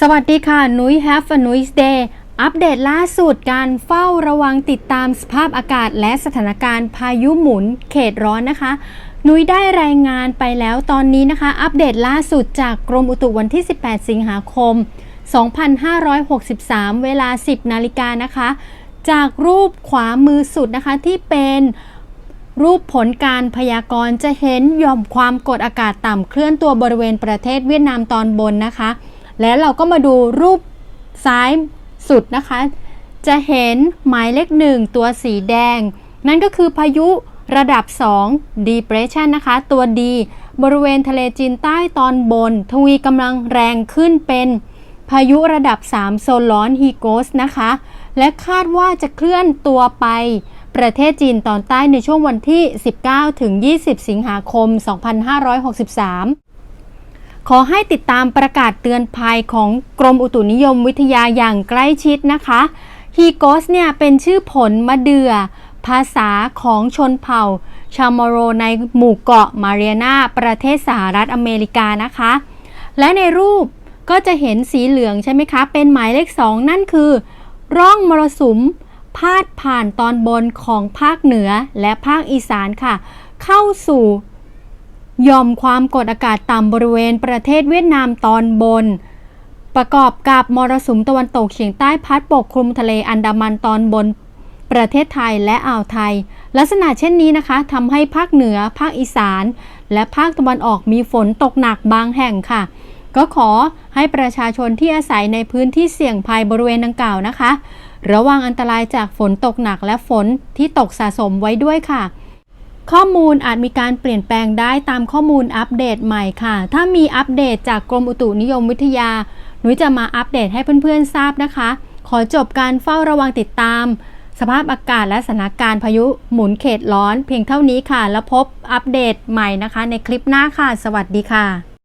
สวัสดีค่ะ นุ้ย Have a nice day อัปเดตล่าสุดการเฝ้าระวังติดตามสภาพอากาศและสถานการณ์พายุหมุนเขตร้อนนะคะ นุ้ยได้รายงานไปแล้วตอนนี้นะคะ อัปเดตล่าสุดจากกรมอุตุวันที่ 18 สิงหาคม 2563 เวลา 10 นาฬิกานะคะ จากรูปขวามือสุดนะคะที่เป็นรูปผลการพยากรณ์จะเห็นย่อมความกดอากาศต่ำเคลื่อนตัวบริเวณประเทศเวียดนามตอนบนนะคะ แล้วเราก็มาดูรูปซ้ายสุดนะคะ จะเห็นหมายเลขหนึ่งตัวสีแดง นั่นก็คือพายุระดับ 2 depression นะคะ ตัวดีบริเวณทะเลจีนใต้ตอนบน ทวีกำลังแรงขึ้นเป็นพายุระดับ 3 โซนร้อนฮีโกสนะคะ และคาดว่าจะเคลื่อนตัวไปประเทศจีนตอนใต้ในช่วงวันที่ 19 ถึง 20 สิงหาคม 2563 ขอให้ติดตามประกาศเตือนภัยของกรมอุตุนิยมวิทยาอย่างใกล้ชิดนะคะฮีโกสเนี่ยเป็นชื่อผลมะเดือ่อภาษาของชนเผ่า ชาโมโรในหมู่เกาะมาเรียนาประเทศสหรัฐอเมริกานะคะ และในรูปก็จะเห็นสีเหลืองใช่ไหมคะ เป็นหมายเลขสองนั่นคือ ร่องมรสุม พาดผ่านตอนบนของภาคเหนือและภาคอีสานค่ะ เข้าสู่ ย่อมความกดอากาศต่ำบริเวณประเทศเวียดนามตอนบน ประกอบกับมรสุมตะวันตกเฉียงใต้พัดปกคลุมทะเลอันดามันตอนบน ประเทศไทยและอ่าวไทย ลักษณะเช่นนี้นะคะทำให้ภาคเหนือ ภาคอีสาน และภาคตะวันออกมีฝนตกหนักบางแห่งค่ะ ก็ขอให้ประชาชนที่อาศัยในพื้นที่เสี่ยงภัยบริเวณดังกล่าวนะคะ ระวังอันตรายจากฝนตกหนักและฝนที่ตกสะสมไว้ด้วยค่ะ ข้อมูลอาจมีการเปลี่ยนแปลงได้ตามข้อมูลอัปเดตใหม่ค่ะ ถ้ามีอัปเดตจากกรมอุตุนิยมวิทยา หนูจะมาอัปเดตให้เพื่อนๆทราบนะคะ ขอจบการเฝ้าระวังติดตาม สภาพอากาศและสถานการณ์พายุหมุนเขตร้อนเพียงเท่านี้ค่ะ แล้วพบอัปเดตใหม่นะคะ ในคลิปหน้าค่ะ สวัสดีค่ะ